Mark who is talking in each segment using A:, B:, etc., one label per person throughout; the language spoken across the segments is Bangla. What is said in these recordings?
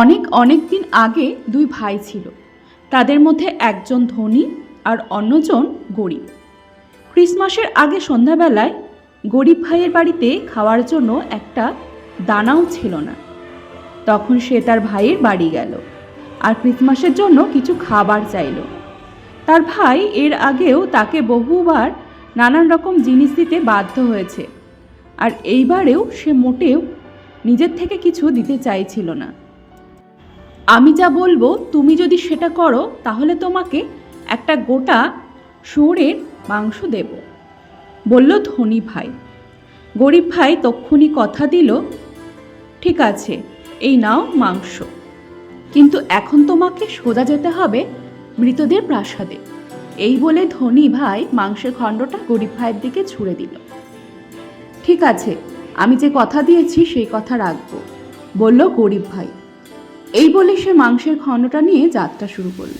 A: অনেক অনেক দিন আগে দুই ভাই ছিল। তাদের মধ্যে একজন ধনী আর অন্যজন গরিব। ক্রিসমাসের আগে সন্ধ্যাবেলায় গরিব ভাইয়ের বাড়িতে খাওয়ার জন্য একটা দানাও ছিল না। তখন সে তার ভাইয়ের বাড়ি গেল আর ক্রিসমাসের জন্য কিছু খাবার চাইল। তার ভাই এর আগেও তাকে বহুবার নানান রকম জিনিস দিতে বাধ্য হয়েছে। আর এইবারেও সে মোটেও নিজের থেকে কিছু দিতে চাইছিল না। আমি যা বলব, তুমি যদি সেটা করো, তাহলে তোমাকে একটা গোটা শুয়োরের মাংস দেব। বলল ধনী ভাই। গরিব ভাই তক্ষুনি কথা দিল, ঠিক আছে, এই নাও মাংস। কিন্তু এখন তোমাকে সোজা যেতে হবে মৃতদের প্রাসাদে। এই বলে ধনী ভাই মাংসের খণ্ডটা গরিব ভাইয়ের দিকে ছুড়ে দিল। ঠিক আছে, আমি যে কথা দিয়েছি, সেই কথা রাখব, বলল গরিব ভাই। এই বলে সে মাংসের খণ্ডটা নিয়ে যাত্রা শুরু করল।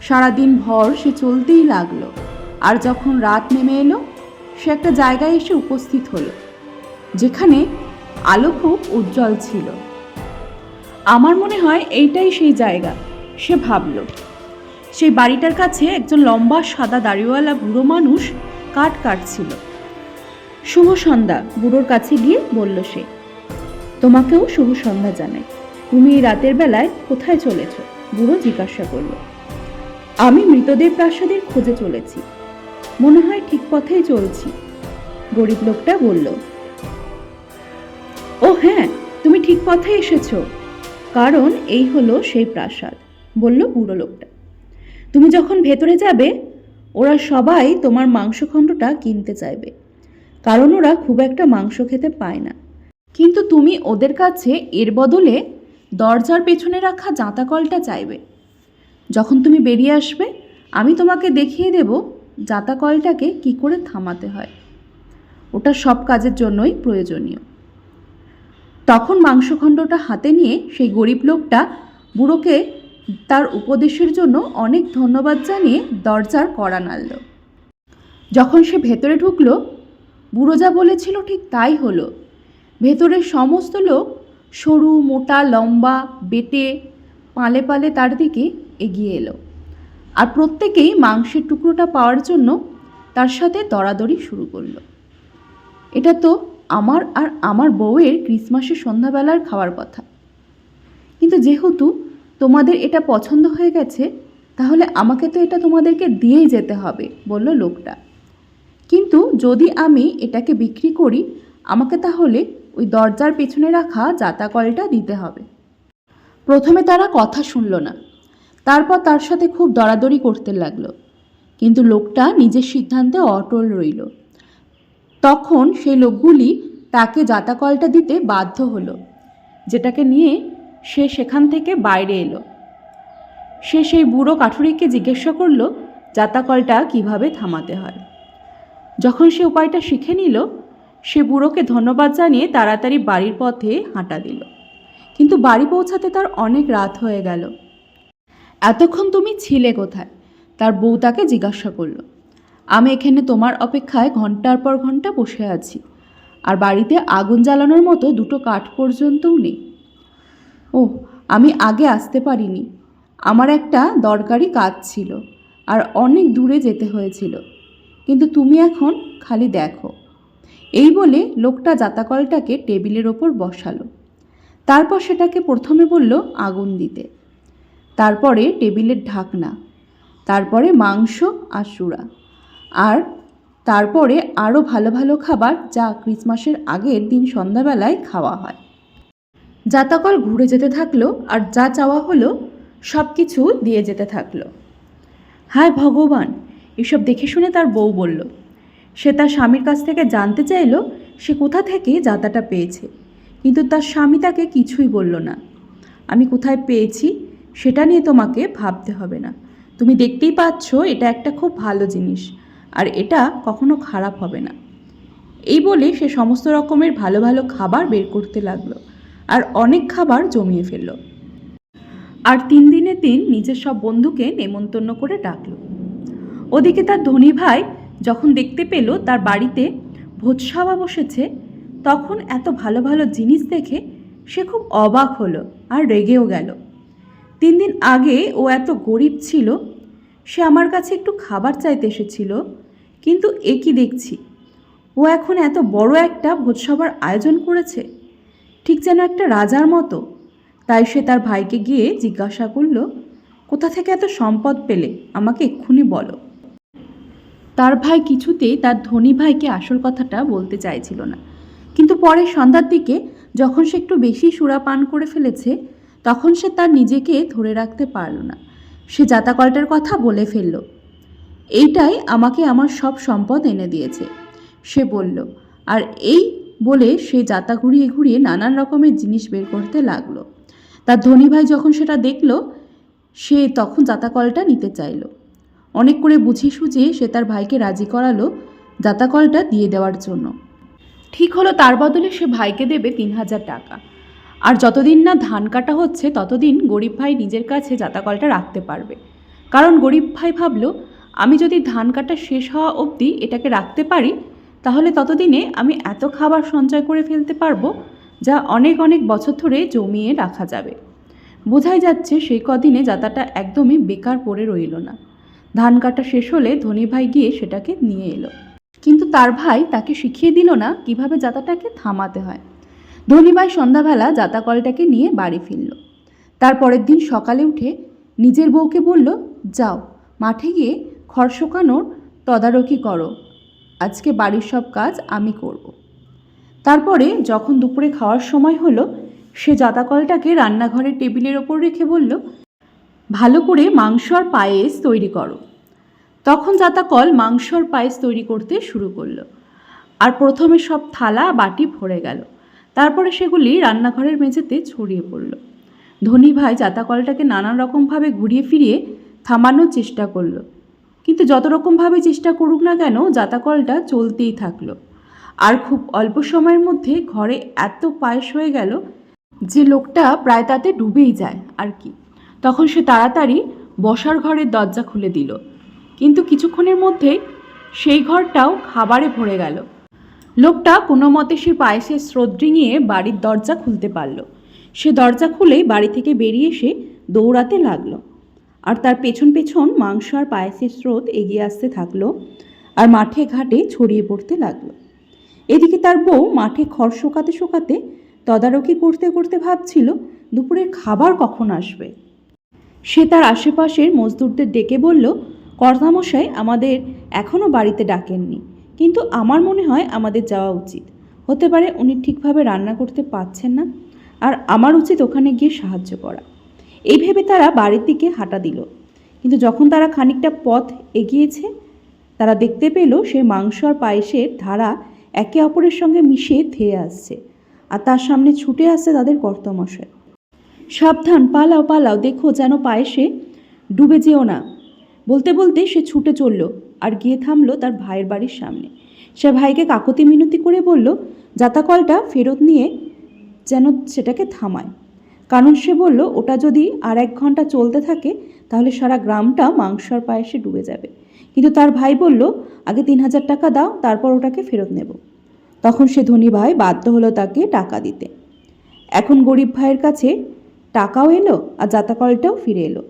A: সারাদিন ভর সে চলতেই লাগল। আর যখন রাত নেমে এলো, সে একটা জায়গায় এসে উপস্থিত হলো, যেখানে আলো খুব উজ্জ্বল ছিল। আমার মনে হয় এইটাই সেই জায়গা, সে ভাবলো। সেই বাড়িটার কাছে একজন লম্বা সাদা দাড়িওয়ালা বুড়ো মানুষ কাঠ কাটছিল। শুভ সন্ধ্যা, বুড়োর কাছে গিয়ে বলল সে। তোমাকেও শুভ সন্ধ্যা জানাই। তুমি রাতের বেলায় কোথায় চলেছ? বুড়ো জিজ্ঞাসা করল। আমি মৃতদেব প্রাসাদের খোঁজে চলেছি। মনে হয় ঠিক পথেই চলছি। গরিব লোকটা বলল, ও হ্যাঁ তুমি ঠিক পথে এসেছ। কারণ এই হলো সেই প্রাসাদ, বলল বুড়ো লোকটা। তুমি যখন ভেতরে যাবে, ওরা সবাই তোমার মাংসখণ্ডটা কিনতে চাইবে। কারণ ওরা খুব একটা মাংস খেতে পায় না। কিন্তু তুমি ওদের কাছে এর বদলে দরজার পেছনে রাখা জাঁতাকলটা চাইবে। যখন তুমি বেরিয়ে আসবে, আমি তোমাকে দেখিয়ে দেব জাঁতাকলটাকে কি করে থামাতে হয়। ওটা সব কাজের জন্যই প্রয়োজনীয়। তখন মাংসখণ্ডটা হাতে নিয়ে সেই গরিব লোকটা বুড়োকে তার উপদেশের জন্য অনেক ধন্যবাদ জানিয়ে দরজার কড়া নাড়ল। যখন সে ভেতরে ঢুকলো, বুড়ো যা বলেছিল ঠিক তাই হলো। ভেতরের সমস্ত লোক সরু, মোটা, লম্বা, বেটে, পালে পালে তার দিকে এগিয়ে এলো। আর প্রত্যেকেই মাংসের টুকরোটা পাওয়ার জন্য তার সাথে দরাদরি শুরু করল। এটা তো আমার আর আমার বউয়ের ক্রিসমাসের সন্ধ্যাবেলার খাওয়ার কথা। কিন্তু যেহেতু তোমাদের এটা পছন্দ হয়ে গেছে, তাহলে আমাকে তো এটা তোমাদেরকে দিয়েই যেতে হবে, বলল লোকটা। কিন্তু যদি আমি এটাকে বিক্রি করি, আমাকে তাহলে ওই দরজার পেছনে রাখা জাতাকলটা দিতে হবে। প্রথমে তারা কথা শুনল না। তারপর তার সাথে খুব দরাদরি করতে লাগল। কিন্তু লোকটা নিজের সিদ্ধান্তে অটল রইল। তখন সেই লোকগুলি তাকে জাতাকলটা দিতে বাধ্য হলো, যেটাকে নিয়ে সে সেখান থেকে বাইরে এলো। সে সেই বুড়ো কাঠুরিকে জিজ্ঞাসা করল জাতাকলটা কীভাবে থামাতে হয়? যখন সে উপায়টা শিখে নিল সে বুড়োকে ধন্যবাদ জানিয়ে তাড়াতাড়ি বাড়ির পথে হাঁটা দিল। কিন্তু বাড়ি পৌঁছাতে তার অনেক রাত হয়ে গেল। এতক্ষণ তুমি ছিলে কোথায়? তার বউ তাকে জিজ্ঞাসা করল। আমি এখানে তোমার অপেক্ষায় ঘণ্টার পর ঘণ্টা বসে আছি। আর বাড়িতে আগুন জ্বালানোর মতো দুটো কাঠ পর্যন্তও নেই। ও আমি আগে আসতে পারিনি। আমার একটা দরকারি কাজ ছিল, আর অনেক দূরে যেতে হয়েছিল। কিন্তু তুমি এখন খালি দেখো। এই বলে লোকটা জাতাকলটাকে টেবিলের ওপর বসালো। তারপর সেটাকে প্রথমে বলল, আগুন দিতে। তারপরে টেবিলের ঢাকনা, তারপরে মাংস আর সুরা আর তারপরে আরও ভালো ভালো খাবার যা ক্রিসমাসের আগের দিন সন্ধ্যাবেলায় খাওয়া হয়। জাতাকল ঘুরে যেতে থাকল আর যা চাওয়া হলো সব কিছু দিয়ে যেতে থাকল। হায় ভগবান! এসব দেখে শুনে তার বউ বলল সে তার স্বামীর কাছ থেকে জানতে চাইল সে কোথা থেকে জাতাটা পেয়েছে। কিন্তু তার স্বামী তাকে কিছুই বলল না। আমি কোথায় পেয়েছি সেটা নিয়ে তোমাকে ভাবতে হবে না। তুমি দেখতেই পাচ্ছ এটা একটা খুব ভালো জিনিস, আর এটা কখনো খারাপ হবে না। এই বলে সে সমস্ত রকমের ভালো ভালো খাবার বের করতে লাগল আর অনেক খাবার জমিয়ে ফেলল। আর তিন দিনের দিন নিজের সব বন্ধুকে নেমন্তন্ন করে ডাকলো। ওদিকে তার ধনী ভাই যখন দেখতে পেল তার বাড়িতে ভোজসভা বসেছে, তখন এত ভালো ভালো জিনিস দেখে সে খুব অবাক হলো আর রেগেও গেল। তিন দিন আগে ও এত গরিব ছিল, সে আমার কাছে একটু খাবার চাইতে এসেছিল, কিন্তু এ কি দেখছি? ও এখন এত বড় একটা ভোজসভার আয়োজন করেছে, ঠিক যেন একটা রাজার মতো। তাই সে তার ভাইকে গিয়ে জিজ্ঞাসা করল, কোথা থেকে এত সম্পদ পেলে? আমাকে এক্ষুনি বলো। তার ভাই কিছুতেই তার ধনী ভাইকে আসল কথাটা বলতে চাইছিল না। কিন্তু পরে সন্ধ্যার দিকে যখন সে একটু বেশি সুরা পান করে ফেলেছে, তখন সে তার নিজেকে ধরে রাখতে পারল না। সে জাতাকলটার কথা বলে ফেলল, এইটাই আমাকে আমার সব সম্পদ এনে দিয়েছে। সে বলল, আর এই বলে সে জাতা ঘুরিয়ে ঘুরিয়ে নানান রকমের জিনিস বের করতে লাগল। তার ধনী ভাই যখন সেটা দেখল, সে তখন জাতাকলটা নিতে চাইলো। অনেক করে বুঝিয়ে সুঝিয়ে সে তার ভাইকে রাজি করালো জাতাকলটা দিয়ে দেওয়ার জন্য। ঠিক হলো তার বদলে সে ভাইকে দেবে তিন হাজার টাকা। আর যতদিন না ধান কাটা হচ্ছে, ততদিন গরিব ভাই নিজের কাছে জাতাকলটা রাখতে পারবে। কারণ গরিব ভাই ভাবল, আমি যদি ধান কাটা শেষ হওয়া অবধি এটাকে রাখতে পারি, তাহলে ততদিনে আমি এত খাবার সঞ্চয় করে ফেলতে পারব, যা অনেক অনেক বছর ধরে জমিয়ে রাখা যাবে। বোঝাই যাচ্ছে সেই কদিনে যাতাটা একদমই বেকার পড়ে রইল না। ধান কাটা শেষ হলে ধনী ভাই গিয়ে সেটাকে নিয়ে এলো। কিন্তু তার ভাই তাকে শিখিয়ে দিল না কীভাবে যাতাটাকে থামাতে হয়। ধনী ভাই সন্ধ্যাবেলা যাতা কলটাকে নিয়ে বাড়ি ফিরল। তারপরের দিন সকালে উঠে নিজের বউকে বলল, যাও, মাঠে গিয়ে খড় শুকানোর তদারকি করো। আজকে বাড়ির সব কাজ আমি করব। তারপরে যখন দুপুরে খাওয়ার সময় হলো, সে জাতাকলটাকে রান্নাঘরের টেবিলের ওপর রেখে বলল ভালো করে মাংস আর পায়েস তৈরি করো। তখন জাতাকল মাংস আর পায়েস তৈরি করতে শুরু করল। আর প্রথমে সব থালা, বাটি ভরে গেল। তারপরে সেগুলি রান্নাঘরের মেঝেতে ছড়িয়ে পড়ল। ধনী ভাই জাতাকলটাকে নানান রকমভাবে ঘুরিয়ে ফিরিয়ে থামানোর চেষ্টা করল। কিন্তু যত রকমভাবে চেষ্টা করুক না কেন, জাতাকলটা চলতেই থাকল। আর খুব অল্প সময়ের মধ্যে ঘরে এত পায়েস হয়ে গেল যে লোকটা প্রায় তাতে ডুবেই যায়, আর কি। তখন সে তাড়াতাড়ি বসার ঘরের দরজা খুলে দিল। কিন্তু কিছুক্ষণের মধ্যেই সেই ঘরটাও খাবারে ভরে গেল। লোকটা কোনো মতে সে পায়েসের স্রোত ডিঙিয়ে বাড়ির দরজা খুলতে পারল। সে দরজা খুলেই বাড়ি থেকে বেরিয়ে এসে দৌড়াতে লাগল। আর তার পেছন পেছন মাংস আর পায়েসের স্রোত এগিয়ে আসতে থাকল আর মাঠে ঘাটে ছড়িয়ে পড়তে লাগল। এদিকে তার বউ মাঠে খড় শোকাতে শোকাতে তদারকি করতে করতে ভাবছিল, দুপুরের খাবার কখন আসবে? সে তার আশেপাশের মজদুরদের ডেকে বলল, কর্তামশাই, আমাদের এখনও বাড়িতে ডাকেননি, কিন্তু আমার মনে হয় আমাদের যাওয়া উচিত। হতে পারে উনি ঠিকভাবে রান্না করতে পারছেন না, আর আমার উচিত ওখানে গিয়ে সাহায্য করা। এই ভেবে তারা বাড়ির দিকে হাঁটা দিল। কিন্তু যখন তারা খানিকটা পথ এগিয়েছে, তারা দেখতে পেল সেই মাংস আর পায়েসের ধারা একে অপরের সঙ্গে মিশে ধেয়ে আসছে, আর তার সামনে ছুটে আসছে তাদের কর্তমশাই। সাবধান, পালাও পালাও, দেখো যেন পায়েসে ডুবে যেও না। বলতে বলতে সে ছুটে চলল আর গিয়ে থামলো তার ভাইয়ের বাড়ির সামনে। সে ভাইকে কাকতি মিনতি করে বলল, জাতাকলটা ফেরত নিয়ে যেন সেটাকে থামায়। কারণ সে বলল, ওটা যদি আর এক ঘণ্টা চলতে থাকে, তাহলে সারা গ্রামটা মাংসর পায়েসে ডুবে যাবে। কিন্তু তার ভাই বলল, আগে তিন হাজার টাকা দাও, তারপর ওটাকে ফেরত নেব। তখন সে ধনী ভাই বাধ্য হলো তাকে টাকা দিতে। এখন গরিব ভাইয়ের কাছে টাকাও এলো আর জাতাকলটাও ফিরে এলো।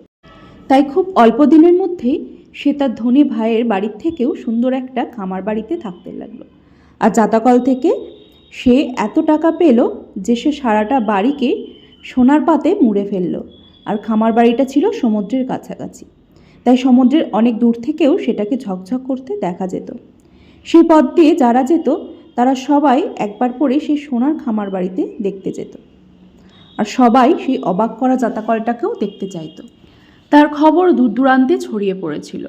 A: তাই খুব অল্প দিনের মধ্যেই সে তার ধনী ভাইয়ের বাড়ির থেকেও সুন্দর একটা খামার বাড়িতে থাকতে লাগল। আর জাতাকল থেকে সে এত টাকা পেল যে সে সারাটা বাড়িকে সোনার পাতে মুড়ে ফেলল। আর খামার বাড়িটা ছিল সমুদ্রের কাছাকাছি। তাই সমুদ্রের অনেক দূর থেকেও সেটাকে ঝকঝক করতে দেখা যেত। সেই পথ দিয়ে যারা যেত, তারা সবাই একবার করে সেই সোনার খামার বাড়িতে দেখতে যেত। আর সবাই সেই অবাক করা জাতাকলটাকেও দেখতে চাইতো। তার খবর দূর দূরান্তে ছড়িয়ে পড়েছিল।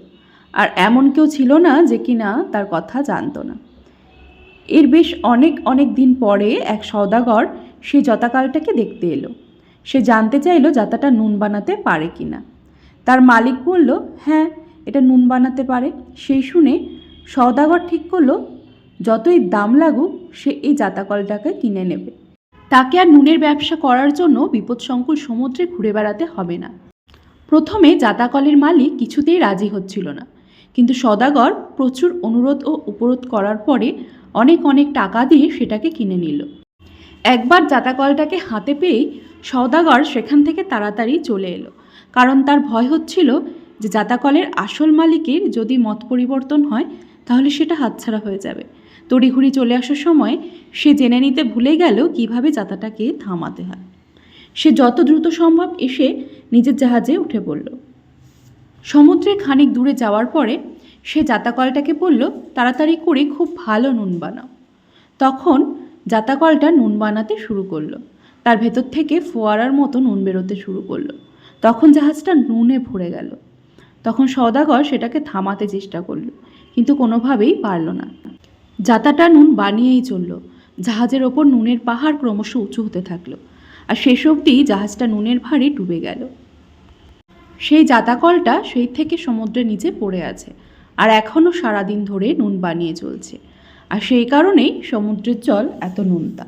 A: আর এমন কেউ ছিল না যে কিনা তার কথা জানতো না। এর বেশ অনেক অনেক দিন পরে এক সওদাগর সেই জতাকালটাকে দেখতে এলো। সে জানতে চাইলো জাতাটা নুন বানাতে পারে কি না তার মালিক বলল হ্যাঁ এটা নুন বানাতে পারে। সেই শুনে সওদাগর ঠিক করল, যতই দাম লাগুক, সে এই জাতাকলটাকে কিনে নেবে। তাকে আর নুনের ব্যবসা করার জন্য বিপদসংকুল সমুদ্রে ঘুরে বেড়াতে হবে না। প্রথমে জাতাকলের মালিক কিছুতেই রাজি হচ্ছিল না। কিন্তু সদাগর প্রচুর অনুরোধ ও উপরোধ করার পরে অনেক অনেক টাকা দিয়ে সেটাকে কিনে নিল। একবার জাতাকলটাকে হাতে পেয়েই সওদাগর সেখান থেকে তাড়াতাড়ি চলে এলো। কারণ তার ভয় হচ্ছিল যে জাতাকলের আসল মালিকের যদি মত পরিবর্তন হয়, তাহলে সেটা হাতছাড়া হয়ে যাবে। তড়িঘড়ি চলে আসার সময় সে জেনে নিতে ভুলে গেল কীভাবে যাতাটাকে থামাতে হয়। সে যত দ্রুত সম্ভব এসে নিজের জাহাজে উঠে পড়ল। সমুদ্রে খানিক দূরে যাওয়ার পরে সে জাতাকলটাকে বলল, তাড়াতাড়ি করে খুব ভালো নুন বানাও। তখন জাতাকলটা নুন বানাতে শুরু করল। তার ভেতর থেকে ফোয়ারার মতো নুন বেরোতে শুরু করল। তখন জাহাজটা নুনে ভরে গেল। তখন সওদাগর সেটাকে থামাতে চেষ্টা করল, কিন্তু কোনোভাবেই পারল না। যাতাটা নুন বানিয়েই চলল। জাহাজের ওপর নুনের পাহাড় ক্রমশ উঁচু হতে থাকল, আর শেষ অবধি জাহাজটা নুনের ভারে ডুবে গেল। সেই জাতাকলটা সেই থেকে সমুদ্রের নিচে পড়ে আছে, আর এখনও সারাদিন ধরে নুন বানিয়ে চলছে, আর সেই কারণেই সমুদ্রের জল এত নুনতা।